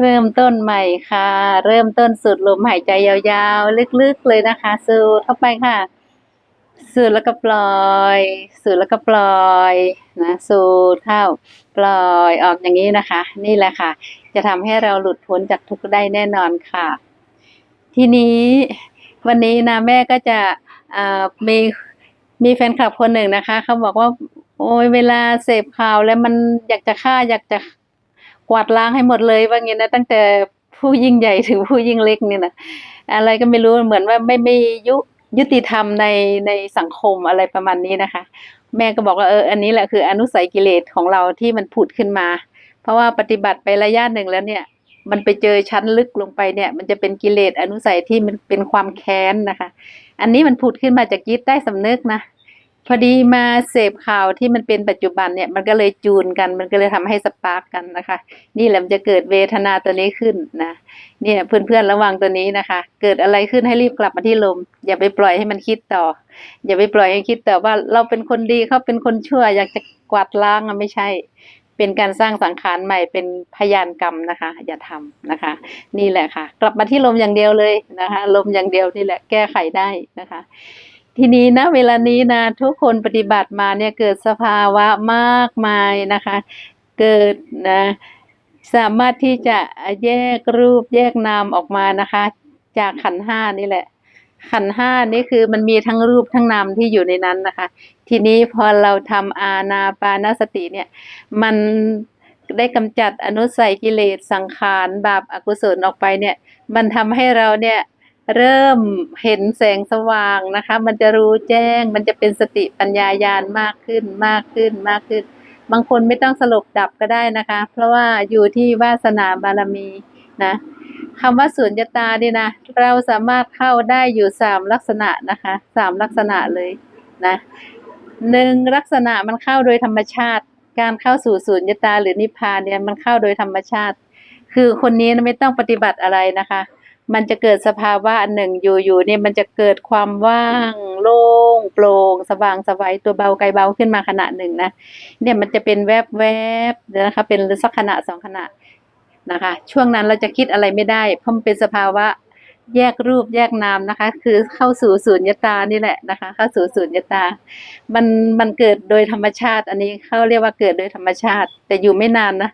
เริ่มต้นใหม่ค่ะ เริ่มต้นสูดลมหายใจยาวๆ ลึกๆเลยนะคะ สูดเข้าไปค่ะ สูดแล้วก็ปล่อย สูดแล้วก็ปล่อยนะสูดเข้าปล่อยออกอย่างนี้นะคะ นี่แหละค่ะ จะทำให้เราหลุดพ้นจากทุกข์ได้แน่นอนค่ะ ทีนี้วันนี้นะแม่ก็จะมีมีแฟนคลับคนหนึ่งนะคะเขาบอกว่า โอ้ยเวลาเสพข่าวแล้วมันอยากจะฆ่าอยากจะ กวาดล้างให้หมดเลยว่างี้นะตั้งแต่ผู้ยิ่งใหญ่ถึงผู้ยิ่งเล็กเนี่ยนะอะไรก็ไม่รู้เหมือนว่าไม่ไม่ยุยุติธรรมในในสังคมอะไรประมาณนี้นะคะ แม่ก็บอกว่าเอออันนี้แหละคืออนุสัยกิเลสของเราที่มันผุดขึ้นมา เพราะว่าปฏิบัติไประยะหนึ่งแล้วเนี่ย มันไปเจอชั้นลึกลงไปเนี่ย มันจะเป็นกิเลสอนุสัยที่มันเป็นความแค้นนะคะ อันนี้มันผุดขึ้นมาจากจิตใต้สำนึกนะ พอดีมาเสพข่าวที่มันเป็นปัจจุบันเนี่ยมันก็เลยจูนกัน มันก็เลยทำให้สปาร์กกันนะคะ นี่แหละมันจะเกิดเวทนาตัวนี้ขึ้นนะเนี่ยเพื่อนๆระวังตัวนี้นะคะ เกิดอะไรขึ้นให้รีบกลับมาที่ลม อย่าไปปล่อยให้มันคิดต่อ อย่าไปปล่อยให้คิดแต่ว่าเราเป็นคนดีเขาเป็นคนชั่ว อยากจะกวาดล้างอะไม่ใช่ เป็นการสร้างสังขารใหม่เป็นพยานกรรมนะคะ อย่าทำนะคะ นี่แหละค่ะ กลับมาที่ลมอย่างเดียวเลยนะคะ ลมอย่างเดียวนี่แหละแก้ไขได้นะคะ ทีนี้นะเวลานี้นะทุกคนปฏิบัติมาเนี่ยเกิดสภาวะมากมายนะคะ เกิดนะสามารถที่จะแยกรูปแยกนามออกมานะคะ จากขันห้านี่แหละ ขันห้านี่คือมันมีทั้งรูปทั้งนามที่อยู่ในนั้นนะคะ ทีนี้พอเราทำอาณาปานสติเนี่ย มันได้กำจัดอนุสัยกิเลสสังขารบาปอกุศลออกไปเนี่ย มันทำให้เราเนี่ย เริ่มเห็นแสงสว่างนะคะ มันจะรู้แจ้ง มันจะเป็นสติปัญญายาณมากขึ้นมากขึ้นมากขึ้น บางคนไม่ต้องสลบดับก็ได้นะคะ เพราะว่าอยู่ที่วาสนาบารมีนะคำว่าสุญญตานี่นะ เราสามารถเข้าได้อยู่สามลักษณะนะคะสามลักษณะเลยนะหนึ่งลักษณะมันเข้าโดยธรรมชาติ การเข้าสู่สุญญตาหรือนิพพานเนี่ยมันเข้าโดยธรรมชาติ คือคนนี้ไม่ต้องปฏิบัติอะไรนะคะ มันจะเกิดสภาวะอันหนึ่งอยู่ๆเนี่ยมันจะเกิดความว่างโล่งโปร่งสว่างสวัยตัวเบาไกลเบาขึ้นมาขณะหนึ่งนะเนี่ยมันจะเป็นแวบแวบๆนะคะเป็นสักขณะสองขณะนะคะ ช่วงนั้นเราจะคิดอะไรไม่ได้ เพราะมันเป็นสภาวะแยกรูปแยกนามนะคะ คือเข้าสู่สุญญตานี่แหละนะคะ เข้าสู่สุญญตา มันมันเกิดโดยธรรมชาติ อันนี้เขาเรียกว่าเกิดโดยธรรมชาติ แต่อยู่ไม่นานนะ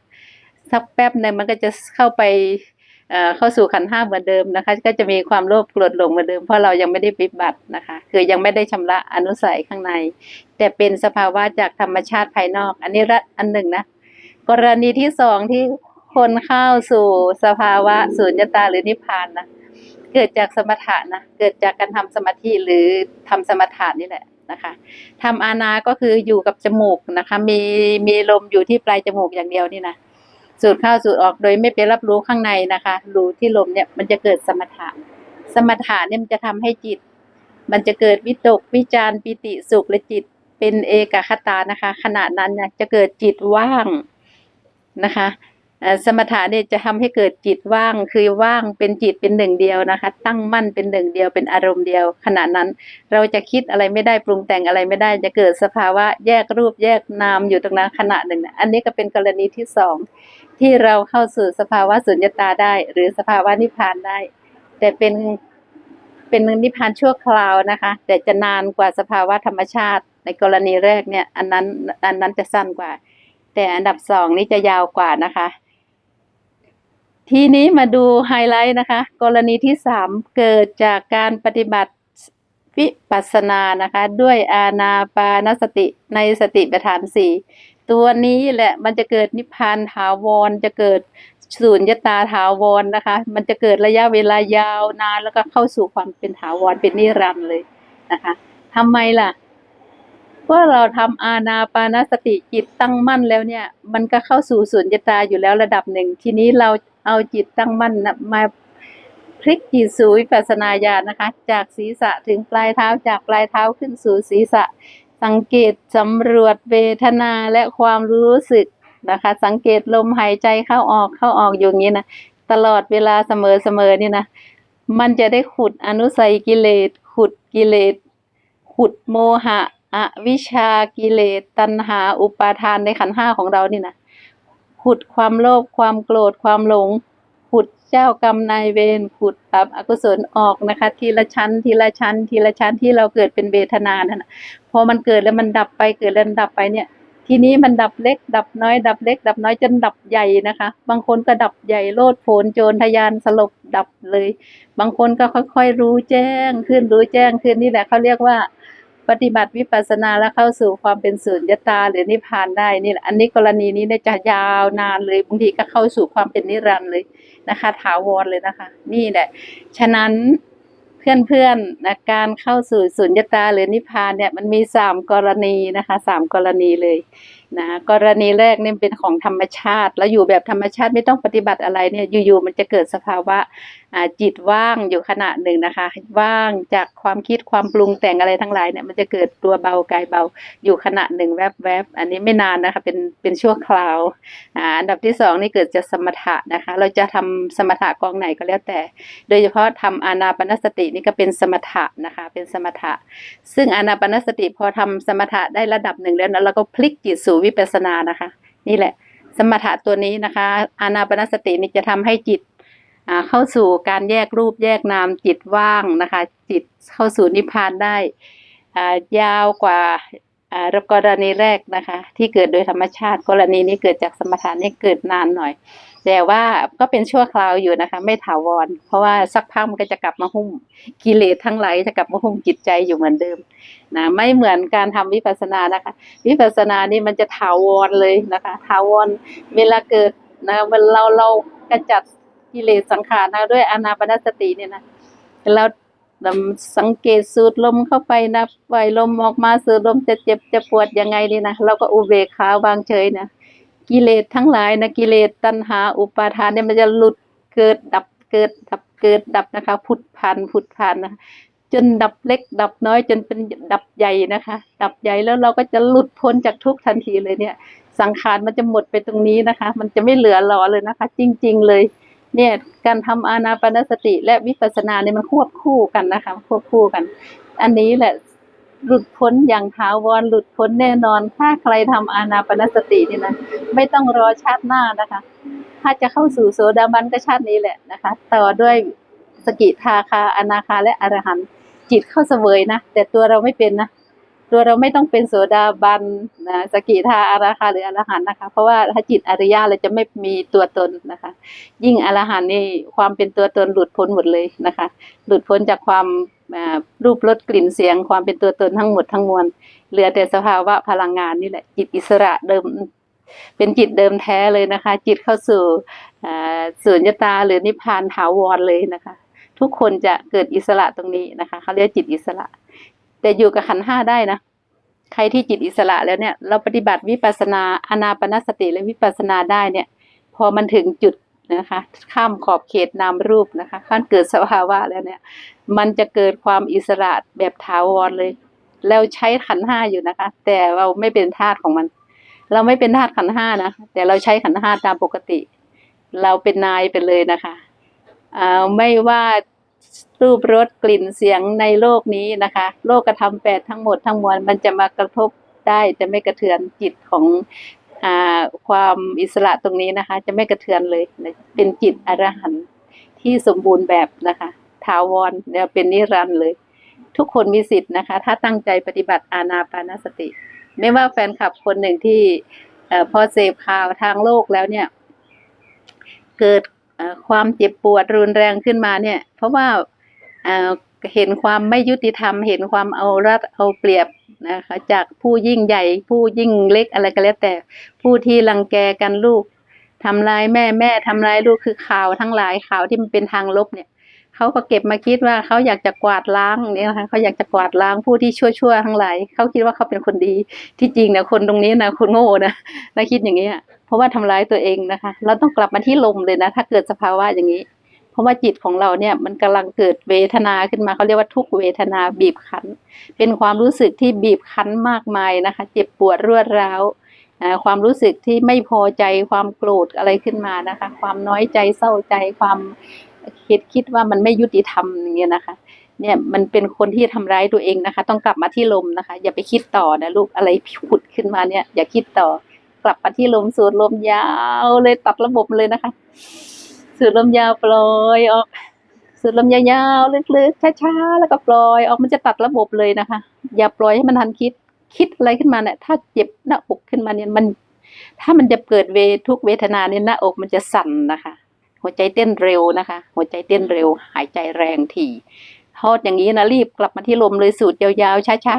สักแป๊บหนึ่งมันก็จะเข้าไป เข้าสู่ขันห้าเหมือนเดิมนะคะ ก็จะมีความโลภโกรธหลงเหมือนเดิมเพราะเรายังไม่ได้ปิบัตินะคะ คือยังไม่ได้ชำระอนุสัยข้างใน แต่เป็นสภาวะจากธรรมชาติภายนอก อันนี้ละอันหนึ่งนะ กรณีที่สองที่คนเข้าสู่สภาวะสุญญตาหรือนิพพานนะเกิดจากสมถะนะเกิดจากการทำสมาธิหรือทำสมถะนี่แหละนะคะทำอานาก็คืออยู่กับจมูกนะคะ มีมีลมอยู่ที่ปลายจมูกอย่างเดียวนี่นะ สูดเข้าสูดออกโดยไม่ไปรับรู้ข้างในนะคะ รู้ที่ลมเนี่ยมันจะเกิดสมถะ สมถะเนี่ยมันจะทำให้จิต มันจะเกิดวิตกวิจารปิติสุขและจิตเป็นเอกคตานะคะ ขณะนั้นเนี่ยจะเกิดจิตว่างนะคะ สมถะเนี่ยจะทำให้เกิดจิตว่างคือว่างเป็นจิตเป็นหนึ่งเดียวนะคะ ตั้งมั่นเป็นหนึ่งเดียวเป็นอารมณ์เดียว ขณะนั้นเราจะคิดอะไรไม่ได้ปรุงแต่งอะไรไม่ได้ จะเกิดสภาวะแยกรูปแยกนามอยู่ตรงนั้นขณะหนึ่งนะอันนี้ก็เป็นกรณีที่สองที่เราเข้าสู่สภาวะสุญญตาได้ หรือสภาวะนิพพานได้ แต่เป็นเป็นนิพพานชั่วคราวนะคะ แต่จะนานกว่าสภาวะธรรมชาติ ในกรณีแรกเนี่ย อันนั้นอันนั้นจะสั้นกว่า แต่อันดับสองนี่จะยาวกว่านะคะ ทีนี้มาดูไฮไลท์นะคะ กรณีที่สามเกิดจากการปฏิบัติวิปัสสนานะคะ ด้วยอาณาปานสติในสติปัฏฐานสี่ตัวนี้แหละมันจะเกิดนิพพานถาวรจะเกิดสูญญตาถาวรนะคะ มันจะเกิดระยะเวลายาวนานแล้วก็เข้าสู่ความเป็นถาวรเป็นนิรันดร์เลยนะคะทำไมล่ะเพราะเราทำอาณาปานสติจิตตั้งมั่นแล้วเนี่ย มันก็เข้าสู่สุญญตาอยู่แล้วระดับหนึ่ง ทีนี้เรา เอาจิตตั้งมั่นมาพลิกจิตสู่วิปัสสนาญาณนะคะ จากศีรษะถึงปลายเท้าจากปลายเท้าขึ้นสู่ศีรษะ สังเกตสำรวจเวทนาและความรู้สึกนะคะ สังเกตลมหายใจเข้าออกเข้าออกอยู่างนี้นะตลอดเวลาเสมอเสมอนี่นะมันจะได้ขุดอนุสัยกิเลส ขุดกิเลส ขุดโมหะอวิชากิเลส ตัณหาอุปาทานในขันห้าของเรานี่นะ ขุดความโลภความโกรธความหลง ขุดเจ้ากรรมนายเวรขุดปรับอกุศลออกนะคะ ทีละชั้น ทีละชั้น ทีละชั้นที่เราเกิดเป็นเวทนานั่นน่ะพอมันเกิดแล้วมันดับไปเกิดแล้วมันดับไปเนี่ย ทีนี้มันดับเล็ก ดับน้อย ดับเล็ก ดับน้อยจนดับใหญ่นะคะ บางคนก็ดับใหญ่โลดโผนโจรทะยานสลบดับเลย บางคนก็ค่อยๆรู้แจ้งขึ้นรู้แจ้งขึ้นนี่แหละเขาเรียกว่า ปฏิบัติวิปัสสนาแล้วเข้าสู่ความเป็นสุญญตาหรือนิพพานได้นี่อันนี้กรณีนี้เนี่ยจะยาวนานเลยบางทีก็เข้าสู่ความเป็นนิรันดร์เลยนะคะ ถาวรเลยนะคะ นี่แหละ ฉะนั้นเพื่อนๆนะการเข้าสู่สุญญตาหรือนิพพานเนี่ยมันมีสามกรณีนะคะสามกรณีเลย นะกรณีแรกเนี่ยเป็นของธรรมชาติ แล้วอยู่แบบธรรมชาติไม่ต้องปฏิบัติอะไรเนี่ยอยู่ๆมันจะเกิดสภาวะจิตว่างอยู่ขณะหนึ่งนะคะ ว่างจากความคิดความปรุงแต่งอะไรทั้งหลายเนี่ยมันจะเกิดตัวเบากายเบาอยู่ขณะหนึ่งแวบๆอันนี้ไม่นานนะคะเป็นเป็นชั่วคราวอันดับที่สองนี่เกิดจากสมถะนะคะ เราจะทำสมถะกองไหนก็แล้วแต่ โดยเฉพาะทำอานาปนสตินี่ก็เป็นสมถะนะคะเป็นสมถะ ซึ่งอานาปนสติพอทำสมถะได้ระดับหนึ่งแล้วนะเราก็พลิกจิตสู่วิปัสสนานะคะ นี่แหละ สมถะตัวนี้นะคะอานาปนสตินี่จะทำให้จิตเข้าสู่การแยกรูปแยกนามจิตว่างนะคะ จิตเข้าสู่นิพพานได้ยาวกว่า อ่ากรณีแรกนะคะ ที่เกิดโดยธรรมชาติ กรณีนี้เกิดจากสมถะนี่เกิดนานหน่อย แต่ว่าก็เป็นชั่วคราวอยู่นะคะ ไม่ถาวร เพราะว่าสักพักมันก็จะกลับมาหุ้มกิเลสทั้งหลายจะกลับมาหุ้มจิตใจอยู่เหมือนเดิมนะไม่เหมือนการทำวิปัสสนานะคะ วิปัสสนานี่มันจะถาวรเลยนะคะถาวรเวลาเกิดนะเวลาเราเรากระจัดกิเลสสังขารนะด้วยอนาปนสติเนี่ยนะเรา สังเกตสูดลมเข้าไปนะปล่อยลมออกมาสูดลมจะเจ็บจะปวดยังไงนี่นะเราก็อุเบกขาวางเฉยนะกิเลสทั้งหลายนะกิเลสตัณหาอุปาทานเนี่ยมันจะหลุดเกิดดับเกิดดับเกิดดับนะคะพุทพันพุทพันนะจนดับเล็ก ดับน้อยจนเป็นดับใหญ่นะคะ ดับใหญ่แล้วเราก็จะหลุดพ้นจากทุกทันทีเลยเนี่ย สังขารมันจะหมดไปตรงนี้นะคะ มันจะไม่เหลือหลอเลยนะคะ จริง ๆ เลย เนี่ยการทำอานาปานสติและวิปัสสนาเนี่ยมันควบคู่กันนะคะ ควบคู่กัน อันนี้แหละหลุดพ้นอย่างถาวรหลุดพ้นแน่นอน ถ้าใครทำอานาปานสตินี่นะไม่ต้องรอชาติหน้านะคะ ถ้าจะเข้าสู่โสดาบันก็ชาตินี้แหละนะคะ ต่อด้วยสกิทาคาอนาคาและอรหันต์จิตเข้าเสวยนะแต่ตัวเราไม่เป็นนะ ตัวเราไม่ต้องเป็นโสดาบันนะสกิทาอาราคาหรืออรหันนะคะ เพราะว่าถ้าจิตอริยะเราจะไม่มีตัวตนนะคะ ยิ่งอรหันนี่ความเป็นตัวตนหลุดพ้นหมดเลยนะคะ หลุดพ้นจากความรูปรสกลิ่นเสียง ความเป็นตัวตนทั้งหมดทั้งมวลเหลือแต่สภาวะพลังงานนี่แหละจิตอิสระเดิมเป็นจิตเดิมแท้เลยนะคะ จิตเข้าสู่อ่าสุญญตาหรือนิพพานถาวรเลยนะคะ ทุกคนจะเกิดอิสระตรงนี้นะคะเขาเรียกจิตอิสระ แต่อยู่กับขันห้าได้นะ ใครที่จิตอิสระแล้วเนี่ย เราปฏิบัติวิปัสนาอนาปนสติและวิปัสนาได้เนี่ย พอมันถึงจุดนะคะ ข้ามขอบเขตนามรูปนะคะขั้นเกิดสภาวะแล้วเนี่ย มันจะเกิดความอิสระแบบถาวรเลยแล้วใช้ขันห้าอยู่นะคะ แต่เราไม่เป็นทาสของมัน เราไม่เป็นทาสขันห้านะแต่เราใช้ขันห้าตามปกติ เราเป็นนายไปเลยนะคะอ่าไม่ว่า รูปรสกลิ่นเสียงในโลกนี้นะคะ โลกกระทำแปดทั้งหมดทั้งมวลมันจะมากระทบได้แต่ไม่กระเทือนจิตของอความอิสระตรงนี้นะคะ จะไม่กระเทือนเลยนะเป็นจิตอรหันต์ที่สมบูรณ์แบบนะคะถาวรเนี่ยเป็นนิรันดร์เลย ทุกคนมีสิทธิ์นะคะ ถ้าตั้งใจปฏิบัติอานาปานสติ ไม่ว่าแฟนคลับคนหนึ่งที่อพอเสพข่าวทางโลกแล้วเนี่ย เกิด ความเจ็บปวดรุนแรงขึ้นมาเนี่ย เพราะว่าเห็นความไม่ยุติธรรม เห็นความเอารัดเอาเปรียบนะคะจากผู้ยิ่งใหญ่ผู้ยิ่งเล็กอะไรก็แล้วแต่ผู้ที่รังแกกันลูกทำร้ายแม่แม่ทำร้ายลูกคือข่าวทั้งหลายข่าวที่มันเป็นทางลบเนี่ย เขาก็เก็บมาคิดว่าเขาอยากจะกวาดล้างเนี่ยนะคะเขาอยากจะกวาดล้างผู้ที่ชั่วๆทั้งหลายเขาคิดว่าเขาเป็นคนดี ที่จริงเนี่ยคนตรงนี้นะคนโง่นะนะคิดอย่างนี้เพราะว่าทำร้ายตัวเองนะคะ เราต้องกลับมาที่ลมเลยนะ ถ้าเกิดสภาวะอย่างนี้ เพราะว่าจิตของเราเนี่ยมันกำลังเกิดเวทนาขึ้นมาเขาเรียกว่าทุกเวทนาบีบคั้น เป็นความรู้สึกที่บีบคั้นมากมายนะคะ เจ็บปวดรวดร้าวความรู้สึกที่ไม่พอใจความโกรธอะไรขึ้นมานะคะ ความน้อยใจเศร้าใจความ คิดคิดว่ามันไม่ยุติธรรมอย่างเงี้ยนะคะ เนี่ยมันเป็นคนที่ทำร้ายตัวเองนะคะ ต้องกลับมาที่ลมนะคะ อย่าไปคิดต่อนะลูกอะไรผุดขึ้นมาเนี่ย อย่าคิดต่อกลับมาที่ลมสูดลมยาวเลยตัดระบบเลยนะคะสสูดลมยาวปล่อยออก สูดลมยาวๆลึกๆช้าๆแล้วก็ปล่อยออกมันจะตัดระบบเลยนะคะ อย่าปล่อยให้มันทันคิดคิดอะไรขึ้นมาเนี่ยถ้าเจ็บหน้าอกขึ้นมาเนี่ยมัน ถ้ามันจะเกิดเวทุกเวทนาเนี่ยหน้าอกมันจะสั่นนะคะ หัวใจเต้นเร็วนะคะ หัวใจเต้นเร็ว หายใจแรงถี่ทอดอย่างนี้นะรีบกลับมาที่ลมเลยสูดยาวๆช้า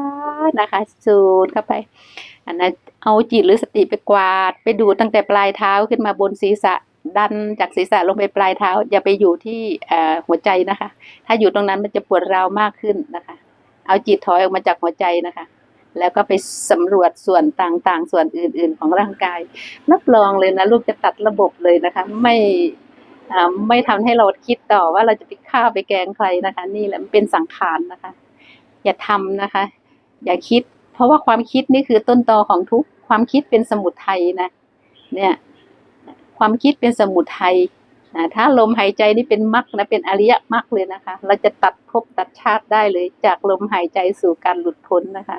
ๆนะคะ สูดเข้าไป อันนั้นเอาจิตหรือสติไปกวาด ไปดูตั้งแต่ปลายเท้าขึ้นมาบนศีรษะดันจากศีรษะลงไปปลายเท้า อย่าไปอยู่ที่หัวใจนะคะ ถ้าอยู่ตรงนั้นมันจะปวดร้าวมากขึ้นนะคะ เอาจิตถอยออกมาจากหัวใจนะคะ แล้วก็ไปสำรวจส่วนต่างๆ ส่วนอื่นๆของร่างกายรับรองเลยนะลูกจะตัดระบบเลยนะคะ ไม่ไม่ทำให้เราคิดต่อว่าเราจะไปฆ่าไปแกงใครนะคะ นี่แหละมันเป็นสังขารนะคะ อย่าทำนะคะ อย่าคิด เพราะว่าความคิดนี่คือต้นตอของทุกความคิดเป็นสมุทัยนะ เนี่ย ความคิดเป็นสมุทัย ถ้าลมหายใจนี่เป็นมรรคนะเป็นอริยมรรคเลยนะคะ เราจะตัดภพตัดชาติได้เลย จากลมหายใจสู่การหลุดพ้นนะคะ